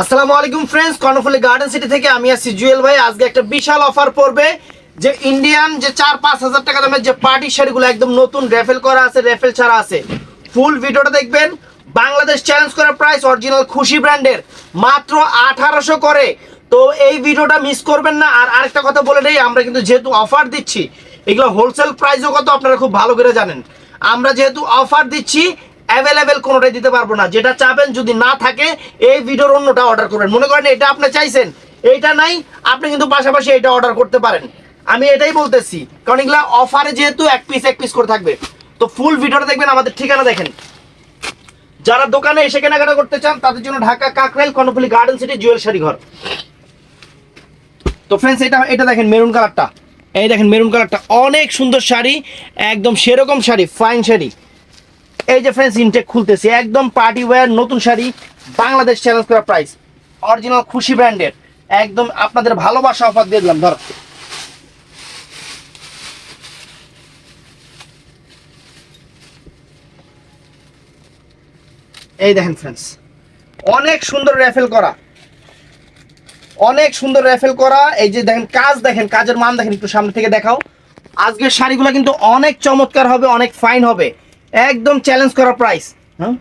আসসালামু আলাইকুম friends Karnaphuli garden city থেকে আমি আছি জুয়েল ভাই। আজকে একটা বিশাল অফার পড়বে। যে ইন্ডিয়ান যে চার পাঁচ হাজার টাকা দামের যে পার্টি শাড়িগুলো একদম নতুন রেফেল করা আছে রেফেল ছাড়া আছে। ফুল ভিডিওটা দেখবেন। বাংলাদেশ চ্যালেঞ্জ করার প্রাইস অরিজিনাল খুশি ব্র্যান্ডের মাত্র আঠারোশো করে। তো এই ভিডিওটা মিস করবেন না। আর আরেকটা কথা বলে নেই আমরা কিন্তু যেহেতু অফার দিচ্ছি, এগুলো হোলসেল প্রাইসও কত আপনারা খুব ভালো করে জানেন। আমরা যেহেতু অফার দিচ্ছি অ্যাভেলেবেল কোনোটাই দিতে পারব না। যেটা চাবেন, যদি না থাকে, এই ভিডিওর অন্যটা অর্ডার করবেন। মনে করেন এটা আপনি চাইছেন, এইটা নাই, আপনি কিন্তু পাশাপাশি এটা অর্ডার করতে পারেন। আমি এটাই বলতেছি, কারণ এগুলা অফারে যেহেতু এক পিস এক পিস করে থাকবে। তো ফুল ভিডিওটা দেখবেন, আমাদের ঠিকানা দেখেন। যারা দোকানে এসে কেনাকাটা করতে চান, তাদের জন্য Dhaka Kakrail Karnaphuli garden city jewel sari ঘর। তো ফ্রেন্ডস এটা এটা দেখেন মেরুন কালারটা এই দেখেন মেরুন কালারটা অনেক সুন্দর শাড়ি, একদম সেরকম শাড়ি ফাইন শাড়ি। এই যে ফ্রেন্ডস ইনটেক খুলতেছি। একদম পার্টি ওয়্যার নতুন শাড়ি, বাংলাদেশ চ্যালেঞ্জ করা প্রাইস অরিজিনাল খুশি ব্র্যান্ডের একদম আপনাদের ভালোবাসা অফার দিয়ে দিলাম, ধর। এই দেখেন ফ্রেন্ডস অনেক সুন্দর র্যাফেল করা। অনেক সুন্দর র্যাফেল করা। এই যে দেখেন, কাজ দেখেন, কাজের মান দেখেন, একটু সামনে থেকে দেখাও। আজকের শাড়িগুলো কিন্তু অনেক চমৎকার হবে, অনেক ফাইন হবে। একদম চ্যালেঞ্জ করা প্রাইস হ্যাঁ?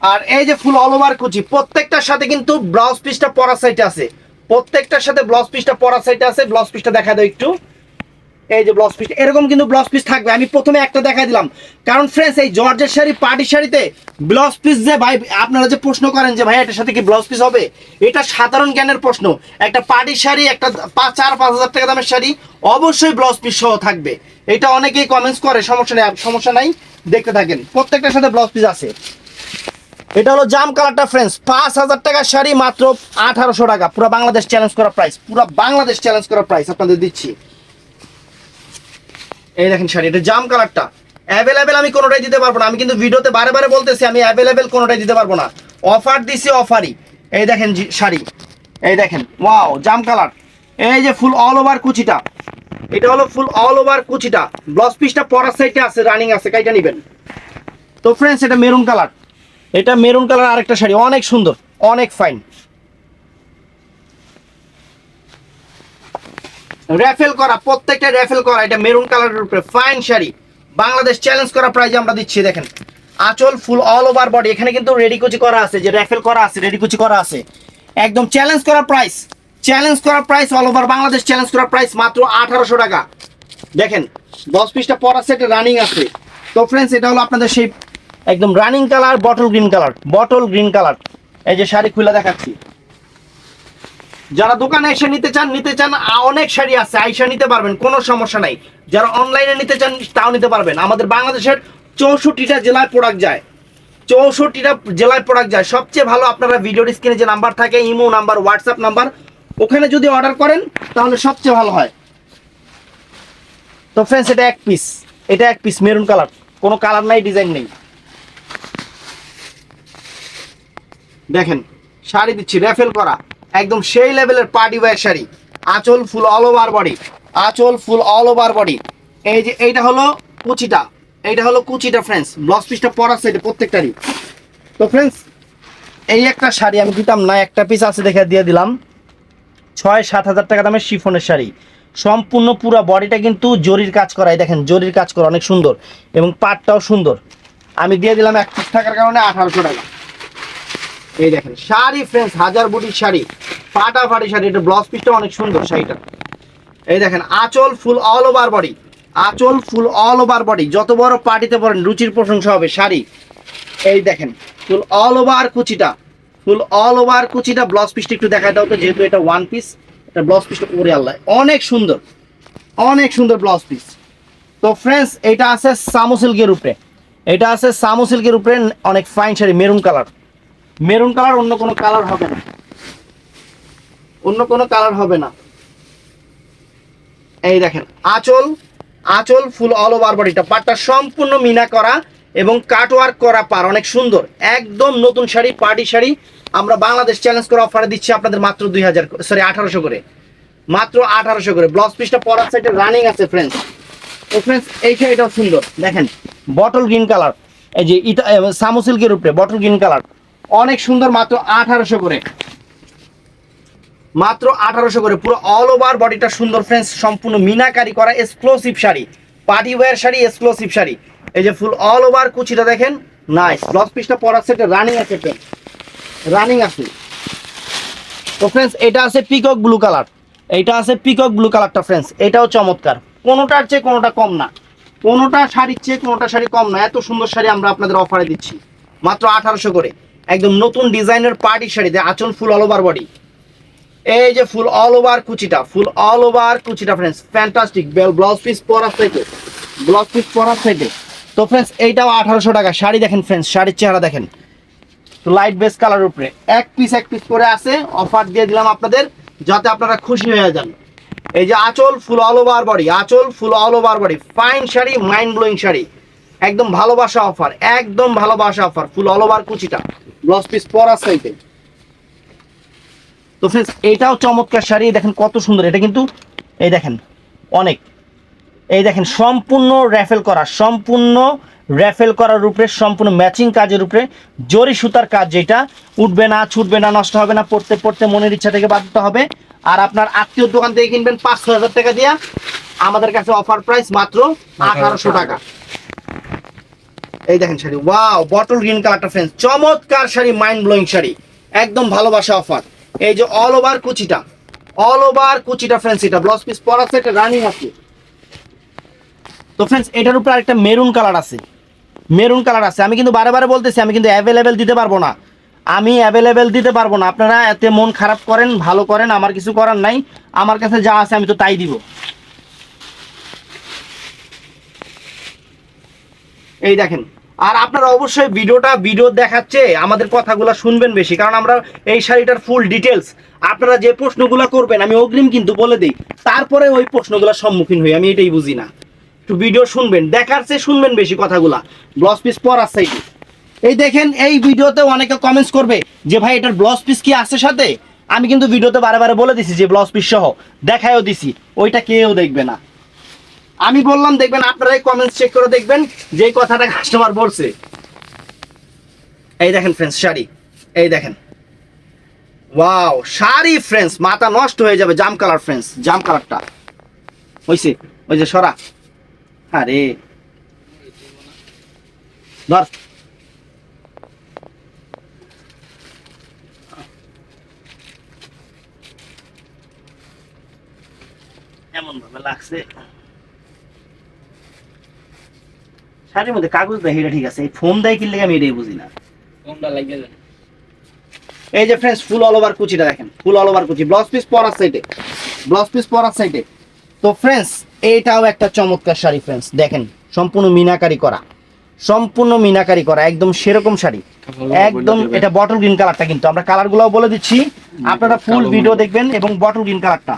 আর এই যে ফুল অল ওভার কুচি, প্রত্যেকটার সাথে কিন্তু ব্লাউজ পিসটা পরা সাইটে আছে। প্রত্যেকটার সাথে ব্লাউজ পিসটা পরা সাইটে আছে ব্লাউজ পিসটা দেখা দাও একটু। এই যে ব্লাউজ পিস এরকম কিন্তু ব্লাউজ পিস থাকবে। আমি প্রথমে একটা দেখা দিলাম। কারণ ফ্রেন্ডস এই জর্জের শাড়ি পার্টি শাড়িতে ব্লাউজ পিস যে ভাই আপনারা যে প্রশ্ন করেন যে, ভাই, এটার সাথে কি ব্লাউজ পিস হবে? এটা সাধারণ জ্ঞানের প্রশ্ন। একটা পার্টি শাড়ি, একটা চার, পাঁচ হাজার টাকা দামের শাড়ি, অবশ্যই ব্লাউজ পিস সহ থাকবে। এটা অনেকেই কমেন্টস করে, সমস্যা নেই, সমস্যা নাই, দেখতে থাকেন। প্রত্যেকটার সাথে ব্লাউজ পিস আছে। এটা হলো জাম কালারটা ফ্রেন্ডস পাঁচ হাজার টাকার শাড়ি মাত্র আঠারোশো টাকা। পুরো বাংলাদেশ চ্যালেঞ্জ করা প্রাইস পুরো বাংলাদেশ চ্যালেঞ্জ করা প্রাইস আপনাদের দিচ্ছি। এই দেখেন শাড়ি, এটা জাম কালারটা। অ্যাভেলেবেল আমি কোনোটাই দিতে পারব না। আমি কিন্তু ভিডিওতে বারে বারে বলতেছি, আমি অ্যাভেলেবেল কোনোটাই দিতে পারব না। অফার দিছি অফারই এই দেখেন শাড়ি। এই দেখেন ওয়াও জাম কালার। এই যে ফুল অল ওভার কুচিটা। এটা হলো ফুল অল ওভার কুচিটা। ব্লাউজ পিসটা পরার সাইডে আছে রানিং আছে, কাইটা নেবেন। তো ফ্রেন্ডস এটা মেরুন কালার এটা মেরুন কালার আরেকটা শাড়ি, অনেক সুন্দর, অনেক ফাইন র্যাফেল করা, প্রত্যেকটা র্যাফেল করা, এটা মেরুন কালারের উপরে ফাইন শাড়ি। বাংলাদেশ চ্যালেঞ্জ করা প্রাইজ আমরা দিচ্ছি, দেখেন। আঁচল ফুল অল ওভার বডি এখানে কিন্তু রেডি কুচি করা আছে, যে র্যাফেল করা আছে রেডি কুচি করা আছে। একদম চ্যালেঞ্জ করা প্রাইস চ্যালেঞ্জ করা price all over Bangladesh challenge করা প্রাইস মাত্র আঠারোশো টাকা। দেখেন, দশ পিসটা পরা সেটে রানিং আছে। তো ফ্রেন্ডস এটা হলো আপনাদের সেই একদম running colour bottle green colour bottle green colour এই যে শাড়ি খুলে দেখাচ্ছি। যারা দোকানে এসে নিতে চান নিতে চান অনেক শাড়ি আছে, আইসা নিতে পারবেন, কোনো সমস্যা নাই। যারা অনলাইনে নিতে চান, তাও নিতে পারবেন। আমাদের বাংলাদেশের চৌষট্টিটা জেলায় প্রোডাক্ট যায়। চৌষট্টিটা জেলায় প্রোডাক্ট যায়। সবচেয়ে ভালো আপনারা ভিডিওর স্ক্রিনে যে নাম্বার থাকে, ইমো নাম্বার হোয়াটসঅ্যাপ নাম্বার ওখানে যদি অর্ডার করেন, তাহলে সবচেয়ে ভালো হয়। তো ফ্রেন্ডস এটা এক পিস এটা এক পিস মেরুন কালার কোনো কালার নাই ডিজাইন নেই। দেখেন, শাড়ি দিচ্ছি র্যাফেল করা। একদম সেই লেভেলের পার্টি ওয়্যার শাড়ি। আঁচল ফুল অল ওভার বডি আঁচল ফুল অল ওভার বডি এই যে এইটা হলো কুচিটা, এইটা হলো কুচিটা ফ্রেন্ডস ব্লাউজ পিসটা পরা সাইডে প্রত্যেকটারই। তো ফ্রেন্ডস এই একটা শাড়ি আমি দিতাম না, একটা পিস আছে দেখে দিয়ে দিলাম। ছয় সাত হাজার টাকা দামের শিফনের শাড়ি। সম্পূর্ণ পুরো বডিটা কিন্তু জরির কাজ করা, এই দেখেন, জরির কাজ করা, অনেক সুন্দর। এবং পাটটাও সুন্দর। আমি দিয়ে দিলাম এক পিস থাকার কারণে আঠারোশো টাকা। এই দেখেন, শাড়ি ফ্রেন্ডস হাজার বুটির শাড়ি পাটা ফাটি শাড়ি, এটা ব্লাউজ পিসটা অনেক সুন্দর শাড়িটা। এই দেখেন, আঁচল ফুল অল ওভার বডি আঁচল ফুল অল ওভার বডি যত বড় পার্টিতে পড়েন রুচির প্রশংসা হবে, শাড়ি। এই দেখেন ফুল অল ওভার কুচিটা ফুল অল ওভার কুচিটা ব্লাউজ পিসটা একটু দেখায় দাও তো, যেহেতু এটা ওয়ান পিস এটা ব্লাউজ পিসটা ওরে আল্লাহ। অনেক সুন্দর অনেক সুন্দর ব্লাউজ পিস তো ফ্রেন্ডস এটা আছে সামু সিল্কের উপরে, এটা আছে সামু সিল্কের উপরে অনেক fine sari maroon colour maroon colour অন্য কোনো কালার হবে না। অন্য কোনো কালার হবে না। এই দেখেন, আঁচল আঁচল ফুল অল ওভার বডিটা পাটটা সম্পূর্ণ মিনা করা এবং কাটওয়ার্ক করা পার, অনেক সুন্দর। একদম নতুন শাড়ি, পার্টি শাড়ি। আমরা বাংলাদেশ চ্যালেঞ্জ করে অফারে দিচ্ছি আপনাদের মাত্র দুই হাজার সরি আঠারোশো করে। মাত্র আঠারোশো করে। ব্লাউজ পিসটা পরার সাইডে রানিং আছে ফ্রেন্ডস ও ফ্রেন্ডস এই শাড়িটাও সুন্দর। দেখেন বটল গ্রিন কালার এই যে ইটা সামু সিল্কের উপরে বটল গ্রিন কালার অনেক সুন্দর, মাত্র আঠারোশো করে। মাত্র আঠারোশো করে, পুরো অল ওভার বডিটা সুন্দর ফ্রেন্ডস সম্পূর্ণ মিনাকারি করা exclusive sari. Party wear sari exclusive sari. এই যে ফুল অল ওভার কুচিটা দেখেন নাইস ব্লাউজ পিসটা পরার সেটে রানিং আছে রানিং আছে। তো ফ্রেন্ডস এটা আছে পিকক ব্লু কালার এইটা আছে পিকক ব্লু কালারটা ফ্রেন্ডস এটাও চমৎকার। কোনোটার চেয়ে কোনোটা কম না। কোনোটা শাড়ির চেয়ে কোনোটা শাড়ি কম না। এত সুন্দর শাড়ি আমরা আপনাদের অফারে দিচ্ছি। মাত্র আঠারোশো করে। একদম নতুন ডিজাইনের পার্টি শাড়িতে আঁচল ফুল অল ওভার বডি এই যে ফুল অল ওভার কুচিটা ফুল অল ওভার কুচিটা ফ্রেন্ডস ফ্যান্টাস্টিক ব্লাউজ পিস পরার সাইডে ব্লাউজ পিস পরার সাইডে তো ফ্রেন্ডস এইটাও আঠারোশো টাকা। শাড়ি দেখেন ফ্রেন্ডস শাড়ির চেহারা দেখেন। তো লাইট বেস কালার উপরে। এক পিস এক পিস করে আছে। অফার দিয়ে দিলাম আপনাদের, যাতে আপনারা খুশি হয়ে যান। এই যে আঁচল ফুল অল ওভার বডি আঁচল full all over body fine sari mind blowing sari. একদম ভালোবাসা অফার একদম ভালোবাসা অফার ফুল অল ওভার কুচিটা। ব্লাউজ পিস পরার সাইডে তো ফ্রেন্ডস এইটাও চমৎকার শাড়ি দেখেন কত সুন্দর এটা কিন্তু এই দেখেন অনেক। এই দেখেন সম্পূর্ণ র্যাফেল করা সম্পূর্ণ র্যাফেল করার উপরে সম্পূর্ণ ম্যাচিং কাজের উপরে জরি সুতার কাজ যেটা উঠবে না ছুটবে না নষ্ট হবে না পড়তে পড়তে মনের ইচ্ছা থেকে বাঁধতে হবে। আর আপনার আত্মীয় দোকান থেকে কিনবেন পাঁচশো হাজার টাকা দিয়া আমাদের কাছে অফার প্রাইস মাত্র আঠারোশো টাকা। এই দেখেন শাড়ি। ওয়াও বটল গ্রিন কালারটা ফ্রেন্ডস চমৎকার শাড়ি মাইন্ড ব্লোয়িং শাড়ি। একদম ভালোবাসা অফার। এই যে অল ওভার কুচিটা অল ওভার কুচিটা ফ্রেন্ডস এটা ব্লাউজ পিস পরা সেট রানিং আছে। তো ফ্রেন্ডস এটার উপর আরেকটা মেরুন কালার আছে। মেরুন কালার আছে। আমি কিন্তু বারে বারে বলতেছি, আমি কিন্তু অ্যাভেলেবেল দিতে পারব না। আমি অ্যাভেলেবেল দিতে পারব না। আপনারা এতে মন খারাপ করেন, ভালো করেন, আমার কিছু করার নাই। আমার কাছে যা আছে, আমি তো তাই দিব। এই দেখেন, আর আপনারা অবশ্যই ভিডিওটা, ভিডিও দেখাচ্ছে, আমাদের কথাগুলো শুনবেন বেশি, কারণ আমরা এই শাড়িটার ফুল ডিটেলস আপনারা যে প্রশ্নগুলো করবেন, আমি অগ্রিম কিন্তু বলে দিই, তারপরে ওই প্রশ্নগুলোর সম্মুখীন হই, আমি এটাই বুঝি না। একটু ভিডিও শুনবেন, দেখার চেয়ে শুনবেন বেশি কথাগুলা ব্লাউজ পিস পরার সাইডে এই দেখেন, এই ভিডিওতে অনেকে কমেন্টস করবে যে, ভাই, এটার ব্লাউজ পিস কি আছে সাথে? আমি কিন্তু ভিডিওতে বারে বারে বলে দিছি যে ব্লাউজ পিস সহ, দেখায়ও দিছি। ওইটা কেউ দেখবে না। আমি বললাম, দেখবেন আপনারাই কমেন্টস চেক করে দেখবেন যে কথাটা কাস্টমার বলছে। এই দেখেন ফ্রেন্ডস শাড়ি। এই দেখেন। ওয়াও শাড়ি ফ্রেন্ডস মাথা নষ্ট হয়ে যাবে জাম কালার ফ্রেন্ডস জাম কালারটা হইছে, ওই যে সরা। আরে। ধর। এমন ভাবে লাগছে। শাড়ির মধ্যে কাগজ দেয় এটা ঠিক আছে। এই ফোম দেয় কিনলে আমি এটাই বুঝি না। কোনটা লাগিয়ে দেন। এই যে ফ্রেন্ডস ফুল অল ওভার কুচিটা দেখেন। ফুল অল ওভার কুচি। ব্লাউজ পিস পরার সাইডে ব্লাউজ পিস পরার সাইডে তো ফ্রেন্ডস এইটাও একটা চমৎকার শাড়ি ফ্রেন্ডস দেখেন সম্পূর্ণ মিনাকারি করা। সম্পূর্ণ মিনাকারি করা একদম সেরকম শাড়ি। একদম এটা বটল গ্রিন কালারটা কিন্তু। আমরা কালারগুলোও বলে দিচ্ছি। আপনারা ফুল ভিডিও দেখবেন এবং বটল গ্রিন কালারটা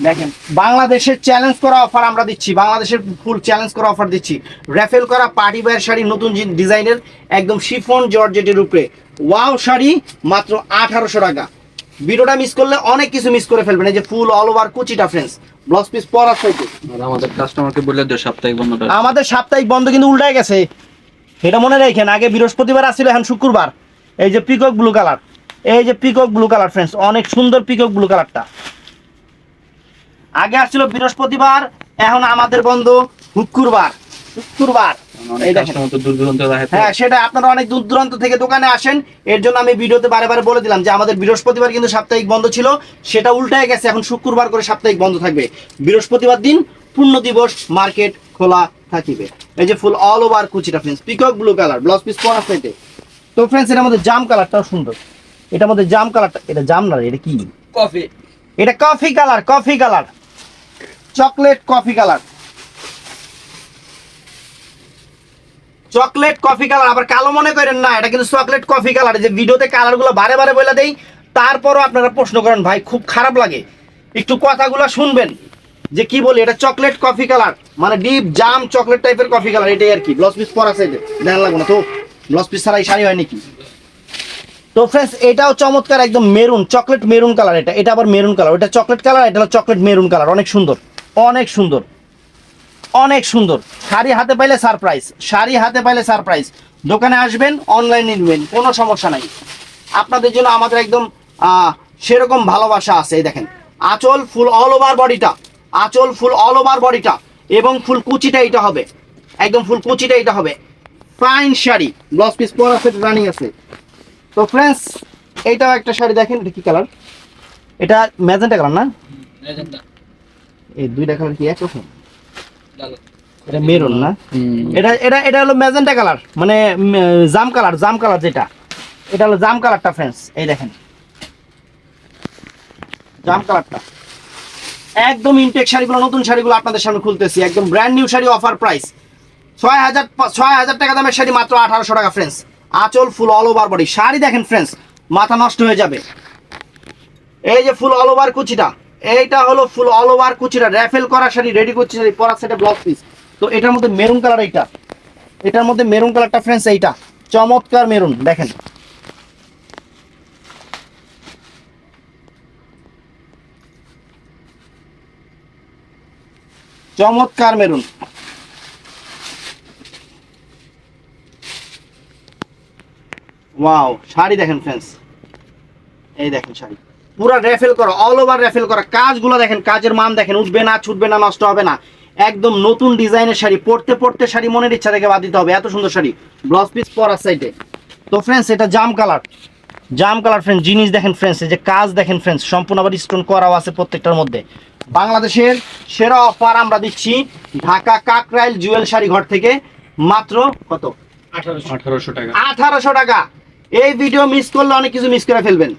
দেখেন বাংলাদেশের চ্যালেঞ্জ করা অফার আমরা দিচ্ছি বাংলাদেশের ফুল চ্যালেঞ্জ করা অফার দিচ্ছি। র্যাফেল করা পার্টি ওয়্যার শাড়ি নতুন ডিজাইনের একদম শিফন জর্জেটের উপরে। ওয়াও শাড়ি মাত্র আঠারোশো টাকা। ভিডিওটা মিস করলে অনেক কিছু মিস করে ফেলবেন। এই যে ফুল অল ওভার কুচিটা ফ্রেন্ডস ব্লাউজ পিস পরার সাইডে আমাদের কাস্টমারকে বলে দিও সাপ্তাহিক বন্ধটা আমাদের সাপ্তাহিক বন্ধ কিন্তু উল্টায় গেছে। এটা মনে রাখেন আগে বৃহস্পতিবার আসছিল এখন শুক্রবার। এই যে পিকক ব্লু কালার এই যে পিকক ব্লু কালার ফ্রেন্ডস অনেক সুন্দর পিকক ব্লু কালারটা আগে আসছিল বৃহস্পতিবার এখন আমাদের বন্ধ শুক্রবার। শুক্রবার। হ্যাঁ সেটা আপনারা অনেক দূর দূরান্ত থেকে দোকানে আসেন। এর জন্য আমি ভিডিওতে বারে বারে বলে দিলাম যে আমাদের বৃহস্পতিবার কিন্তু সাপ্তাহিক বন্ধ ছিল। সেটা উল্টায় গেছে এখন শুক্রবার করে সাপ্তাহিক বন্ধ থাকবে। বৃহস্পতিবার দিন পূর্ণ দিবস মার্কেট খোলা থাকিবে। এই যে ফুল অল ওভার কুচিটা friends peacock blue colour blouse piece পরা সাইডে। তো ফ্রেন্ডস এটার মধ্যে জাম কালারটাও সুন্দর। এটার মধ্যে জাম কালারটা এটা জাম না এটা কি? কফি এটা coffee colour coffee colour chocolate coffee colour. Chocolate coffee colour, আবার কালো মনে করেন না, এটা কিন্তু চকলেট কফি কালার। যে ভিডিওতে কালারগুলো বারে বারে বলে দেই, তারপরও আপনারা প্রশ্ন করেন, ভাই, খুব খারাপ লাগে। একটু কথাগুলো শুনবেন, যে কি বলি, এটা চকলেট কফি কালার মানে ডিপ জাম চকলেট টাইপের কফি কালার, এটাই আর কি। ব্লাউজ পিস পরা সাইডে দেখান লাগবে না, তো। ব্লাউজ পিস ছাড়া এই শাড়ি হয় নাকি তো ফ্রেন্ডস এটাও চমৎকার, একদম মেরুন, চকলেট মেরুন কালার এটা এটা আবার মেরুন কালার এটা চকলেট কালার, এটা হলো চকলেট মেরুন কালার, অনেক সুন্দর। অনেক সুন্দর। অনেক সুন্দর। শাড়ি হাতে পাইলে সারপ্রাইজ শাড়ি হাতে পাইলে সারপ্রাইজ দোকানে আসবেন অনলাইনে নেবেন, কোনো সমস্যা নাই। আপনাদের জন্য আমাদের একদম সেরকম ভালোবাসা আছে, এই দেখেন। আঁচল ফুল অল ওভার বডিটা আঁচল ফুল অল ওভার বডিটা এবং ফুল কুচিটা এটা হবে। একদম ফুল কুচিটা এটা হবে। ফাইন শাড়ি ব্লাউজ পিস পরা সেট রানিং আছে। তো ফ্রেন্ডস এইটাও একটা শাড়ি দেখেন, এটা কি কালার এটা ম্যাজেন্টা কালার না? এই দুইটা কালার কি একরকম এটা মেরুন না? এটা এটা এটা হলো ম্যাজেন্টা কালার মানে জাম কালার জাম কালার যেটা। এটা হলো জাম কালারটা ফ্রেন্ডস এই দেখেন। জাম কালারটা একদম ইনটেক শাড়িগুলো নতুন শাড়িগুলো আপনাদের সামনে খুলতেছি। একদম brand new sari offer price ছয় হাজার ছয় হাজার টাকা দামের শাড়ি মাত্র আঠারোশো টাকা ফ্রেন্ডস আঁচল full all over body sari দেখেন ফ্রেন্ডস মাথা নষ্ট হয়ে যাবে। এই যে ফুল অল ওভার কুচিটা এইটা হলো ফুল অল ওভার কুচিটা র্যাফেল করা শাড়ি রেডি করছি শাড়ি পরা সেটা ব্লক পিস তো এটার মধ্যে মেরুন কালার এইটা। এটার মধ্যে মেরুন কালারটা ফ্রেন্ডস এইটা। চমৎকার মেরুন দেখেন। চমৎকার মেরুন ওয়াও শাড়ি দেখেন ফ্রেন্ডস এই দেখেন শাড়ি। পুরা রেফেল করা অল ওভার রেফেল করা। কাজগুলো দেখেন কাজের মান দেখেন উঠবে না ছুটবে না নষ্ট হবে না। একদম নতুন ডিজাইনের শাড়ি পরতে পরতে শাড়ি মনের ইচ্ছা থেকে বাদ দিতে হবে এত সুন্দর শাড়ি। ব্লাউজ পিস পরার সাইডে তো ফ্রেন্ডস এটা জাম কালার জাম কালার ফ্রেন্ডস জিনিস দেখেন ফ্রেন্ডস এই যে কাজ দেখেন ফ্রেন্ডস সম্পূর্ণ আবার স্টোন করাও আছে প্রত্যেকটার মধ্যে। বাংলাদেশের সেরা অফার আমরা দিচ্ছি ঢাকা কাকরাইল জুয়েল শাড়ি ঘর থেকে মাত্র কত? আঠারোশো। টাকা। আঠারোশো টাকা। এই ভিডিও মিস করলে অনেক কিছু মিস করে ফেলবেন।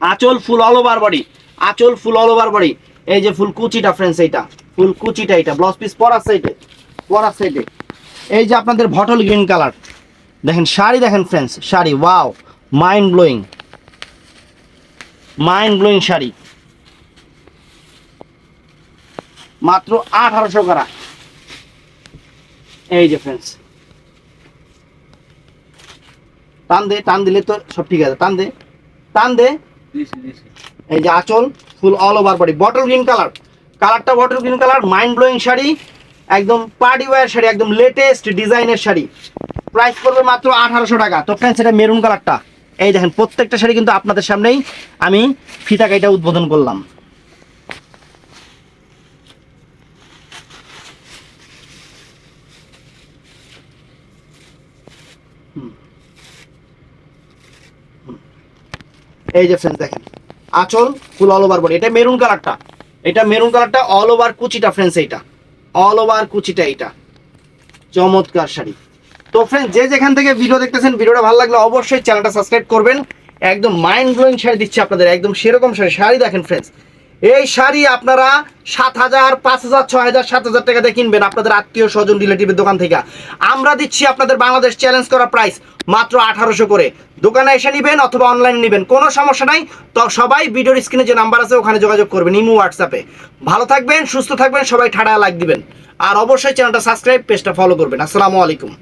আঁচল ফুল অল ওভার বডি আঁচল ফুল অল ওভার বডি এই যে ফুল কুচিটা ফ্রেন্ডস এইটা। ফুল কুচিটা এটা ব্লাউজ পিস পরার সাইডে পরার সাইডে এই যে আপনাদের ভটল গ্রিন কালার দেখেন, শাড়ি দেখেন friends sari wow mind blowing mind blowing sari. মাত্র আঠারোশো করা। এই যে ফ্রেন্ডস টান দে, টান দিলে তো সব ঠিক আছে। টান দে টান দে। এই যে আঁচল full all over body bottle green colour কালারটা bottle green colour mind blowing sari, একদম পার্টি ওয়ার শাড়ি, একদম লেটেস্ট ডিজাইনের শাড়ি। প্রাইস পড়বে মাত্র আঠারোশো টাকা। তো ফ্রেন্ডস এটা মেরুন কালারটা এই দেখেন, প্রত্যেকটা শাড়ি কিন্তু আপনাদের সামনেই আমি ফিতা উদ্বোধন করলাম। এই যে ফ্রেন্ডস দেখেন, আঁচল ফুল অল ওভার বডি এটা মেরুন কালারটা এটা মেরুন কালারটা অল ওভার কুচিটা ফ্রেন্ডস এইটা। অল ওভার কুচিটা এইটা। চমৎকার শাড়ি। তো ফ্রেন্ডস যে যেখান থেকে ভিডিও দেখতেছেন, ভিডিওটা ভালো লাগলে অবশ্যই চ্যানেলটা সাবস্ক্রাইব করবেন। একদম মাইন্ড ব্লোয়িং শাড়ি দিচ্ছে আপনাদের, একদম সেরকম শাড়ি। শাড়ি দেখেন ফ্রেন্ডস এই শাড়ি আপনারা সাত হাজার, পাঁচ হাজার, ছয় হাজার, সাত হাজার টাকা দিয়ে কিনবেন আপনাদের আত্মীয় স্বজন, রিলেটিভের দোকান থেকে। আমরা দিচ্ছি আপনাদের বাংলাদেশ চ্যালেঞ্জ করা প্রাইস মাত্র আঠারোশো করে। দোকানে এসে নেবেন অথবা অনলাইনে নেবেন, কোনো সমস্যা নাই। তো সবাই ভিডিওর স্ক্রিনে যে নাম্বার আছে, ওখানে যোগাযোগ করবেন ইমো, হোয়াটসঅ্যাপে। ভালো থাকবেন, সুস্থ থাকবেন, সবাই ঠাডা লাইক দিবেন। আর অবশ্যই চ্যানেলটা সাবস্ক্রাইব পেজটা ফলো করবেন। আসসালামু আলাইকুম।